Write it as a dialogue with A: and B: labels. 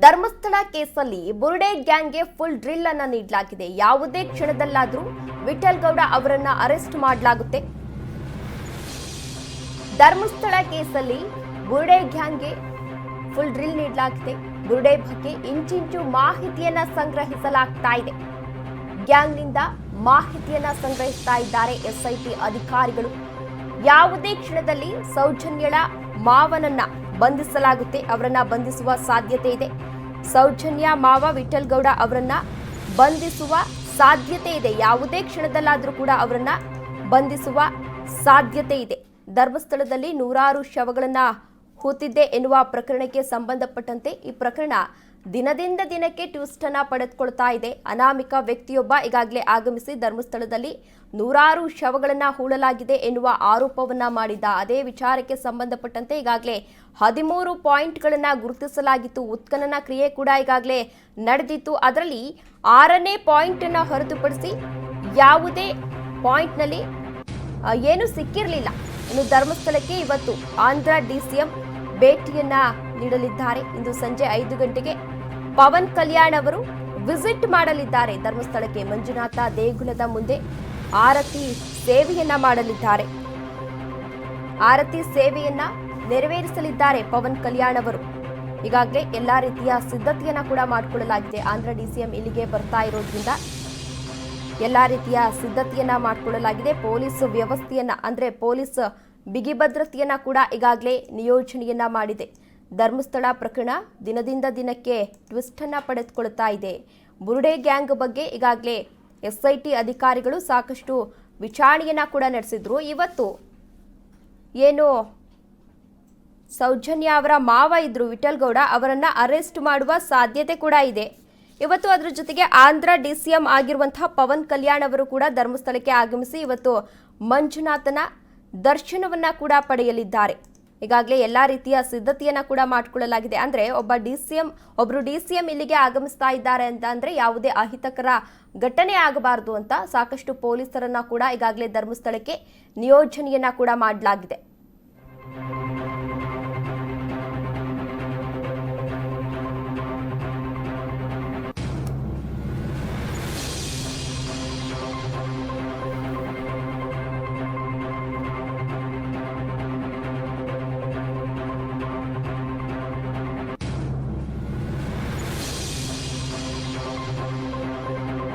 A: ಧರ್ಮಸ್ಥಳ ಕೇಸಲ್ಲಿ ಬುರುಡೆ ಗ್ಯಾಂಗ್ಗೆ full drill ಅನ್ನ ನೀಡಲಾಗಿದೆ. ಯಾವುದೇ ಕ್ಷಣದಲ್ಲಾದರೂ ವಿಠಲ್ ಗೌಡ ಅವರನ್ನ ಅರೆಸ್ಟ್ ಮಾಡಲಾಗುತ್ತೆ. ಧರ್ಮಸ್ಥಳ ಕೇಸಲ್ಲಿ ಬುರುಡೆ ಗ್ಯಾಂಗ್ಗೆ ಫುಲ್ ಡ್ರಿಲ್ ನೀಡಲಾಗಿದೆ. ಬುರುಡೆ ಬಗ್ಗೆ ಇಂಚಿಂಚು ಮಾಹಿತಿಯನ್ನ ಸಂಗ್ರಹಿಸಲಾಗ್ತಾ ಇದೆ. ಗ್ಯಾಂಗ್ನಿಂದ ಮಾಹಿತಿಯನ್ನ ಸಂಗ್ರಹಿಸ್ತಾ ಇದ್ದಾರೆ ಎಸ್ಐಟಿ ಅಧಿಕಾರಿಗಳು. ಯಾವುದೇ ಕ್ಷಣದಲ್ಲಿ ಸೌಜನ್ಯಳ ಮಾವನನ್ನ ಬಂಧಿಸಲಾಗುತ್ತೆ, ಅವರನ್ನ ಬಂಧಿಸುವ ಸಾಧ್ಯತೆ ಇದೆ. ಸೌಜನ್ಯ ಮಾವ ವಿಠಲ್ ಗೌಡ ಅವರನ್ನ ಬಂಧಿಸುವ ಸಾಧ್ಯತೆ ಇದೆ. ಯಾವುದೇ ಕ್ಷಣದಲ್ಲಾದರೂ ಕೂಡ ಅವರನ್ನ ಬಂಧಿಸುವ ಸಾಧ್ಯತೆ ಇದೆ. ಧರ್ಮಸ್ಥಳದಲ್ಲಿ ನೂರಾರು ಶವಗಳನ್ನ ಹೂತಿದ್ದೆ ಎನ್ನುವ ಪ್ರಕರಣಕ್ಕೆ ಸಂಬಂಧಪಟ್ಟಂತೆ ಈ ಪ್ರಕರಣ ದಿನದಿಂದ ದಿನಕ್ಕೆ ಟ್ವಿಸ್ಟ್ ಅನ್ನ ಪಡೆದುಕೊಳ್ತಾ ಇದೆ. ಅನಾಮಿಕ ವ್ಯಕ್ತಿಯೊಬ್ಬ ಈಗಾಗಲೇ ಆಗಮಿಸಿ ಧರ್ಮಸ್ಥಳದಲ್ಲಿ ನೂರಾರು ಶವಗಳನ್ನ ಹೂಳಲಾಗಿದೆ ಎನ್ನುವ ಆರೋಪವನ್ನ ಮಾಡಿದ್ದ. ಅದೇ ವಿಚಾರಕ್ಕೆ ಸಂಬಂಧಪಟ್ಟಂತೆ ಈಗಾಗಲೇ ಹದಿಮೂರು ಪಾಯಿಂಟ್ಗಳನ್ನು ಗುರುತಿಸಲಾಗಿತ್ತು. ಉತ್ಖನನ ಕ್ರಿಯೆ ಕೂಡ ಈಗಾಗಲೇ ನಡೆದಿತ್ತು. ಅದರಲ್ಲಿ ಆರನೇ ಪಾಯಿಂಟ್ ಅನ್ನ ಹೊರತುಪಡಿಸಿ ಯಾವುದೇ ಪಾಯಿಂಟ್ನಲ್ಲಿ ಏನು ಸಿಕ್ಕಿರಲಿಲ್ಲ. ಇನ್ನು ಧರ್ಮಸ್ಥಳಕ್ಕೆ ಇವತ್ತು ಆಂಧ್ರ ಡಿಸಿಎಂ ಭೇಟಿಯನ್ನ ನೀಡಲಿದ್ದಾರೆ. ಇಂದು ಸಂಜೆ ಐದು ಗಂಟೆಗೆ ಪವನ್ ಕಲ್ಯಾಣ್ ಅವರು ವಿಸಿಟ್ ಮಾಡಲಿದ್ದಾರೆ. ಧರ್ಮಸ್ಥಳಕ್ಕೆ ಮಂಜುನಾಥ ದೇಗುಲದ ಮುಂದೆ ಆರತಿ ಸೇವೆಯನ್ನ ಮಾಡಲಿದ್ದಾರೆ. ಆರತಿ ಸೇವೆಯನ್ನ ನೆರವೇರಿಸಲಿದ್ದಾರೆ ಪವನ್ ಕಲ್ಯಾಣ್ ಅವರು. ಈಗಾಗಲೇ ಎಲ್ಲಾ ರೀತಿಯ ಸಿದ್ಧತೆಯನ್ನ ಕೂಡ ಮಾಡಿಕೊಳ್ಳಲಾಗಿದೆ. ಆಂಧ್ರ ಡಿಸಿಎಂ ಇಲ್ಲಿಗೆ ಬರ್ತಾ ಇರೋದ್ರಿಂದ ಎಲ್ಲಾ ರೀತಿಯ ಸಿದ್ಧತೆಯನ್ನ ಮಾಡಿಕೊಳ್ಳಲಾಗಿದೆ. ಪೊಲೀಸ್ ವ್ಯವಸ್ಥೆಯನ್ನ, ಅಂದ್ರೆ ಪೊಲೀಸ್ ಬಿಗಿ ಭದ್ರತೆಯನ್ನ ಕೂಡ ಈಗಾಗಲೇ ನಿಯೋಜನೆಯನ್ನ ಮಾಡಿದೆ. ಧರ್ಮಸ್ಥಳ ಪ್ರಕರಣ ದಿನದಿಂದ ದಿನಕ್ಕೆ ಟ್ವಿಸ್ಟ್ ಅನ್ನ ಪಡೆದುಕೊಳ್ತಾ ಇದೆ. ಬುರುಡೆ ಗ್ಯಾಂಗ್ ಬಗ್ಗೆ ಈಗಾಗಲೇ ಎಸ್ಐಟಿ ಅಧಿಕಾರಿಗಳು ಸಾಕಷ್ಟು ವಿಚಾರಣೆಯನ್ನ ಕೂಡ ನಡೆಸಿದ್ರು. ಇವತ್ತು ಏನು ಸೌಜನ್ಯ ಅವರ ಮಾವ ಇದ್ರು ವಿಠಲ್ ಅವರನ್ನ ಅರೆಸ್ಟ್ ಮಾಡುವ ಸಾಧ್ಯತೆ ಕೂಡ ಇದೆ. ಇವತ್ತು ಅದರ ಜೊತೆಗೆ ಆಂಧ್ರ ಡಿ ಡಿಸಿಎಂ ಆಗಿರುವಂತಹ ಪವನ್ ಕಲ್ಯಾಣ್ ಅವರು ಕೂಡ ಧರ್ಮಸ್ಥಳಕ್ಕೆ ಆಗಮಿಸಿ ಇವತ್ತು ಮಂಜುನಾಥನ ದರ್ಶನವನ್ನ ಕೂಡ ಪಡೆಯಲಿದ್ದಾರೆ. ಈಗಾಗಲೇ ಎಲ್ಲಾ ರೀತಿಯ ಸಿದ್ಧತೆಯನ್ನ ಕೂಡ ಮಾಡಿಕೊಳ್ಳಲಾಗಿದೆ ಅಂದ್ರೆ ಒಬ್ಬ ಡಿಸಿಎಂ ಒಬ್ರು ಡಿಸಿಎಂ ಇಲ್ಲಿಗೆ ಆಗಮಿಸ್ತಾ ಇದ್ದಾರೆ ಅಂತ ಅಂದ್ರೆ ಯಾವುದೇ ಅಹಿತಕರ ಘಟನೆ ಆಗಬಾರದು ಅಂತ ಸಾಕಷ್ಟು ಪೊಲೀಸರನ್ನ ಕೂಡ ಈಗಾಗಲೇ ಧರ್ಮಸ್ಥಳಕ್ಕೆ ನಿಯೋಜನೆಯನ್ನ ಕೂಡ ಮಾಡಲಾಗಿದೆ.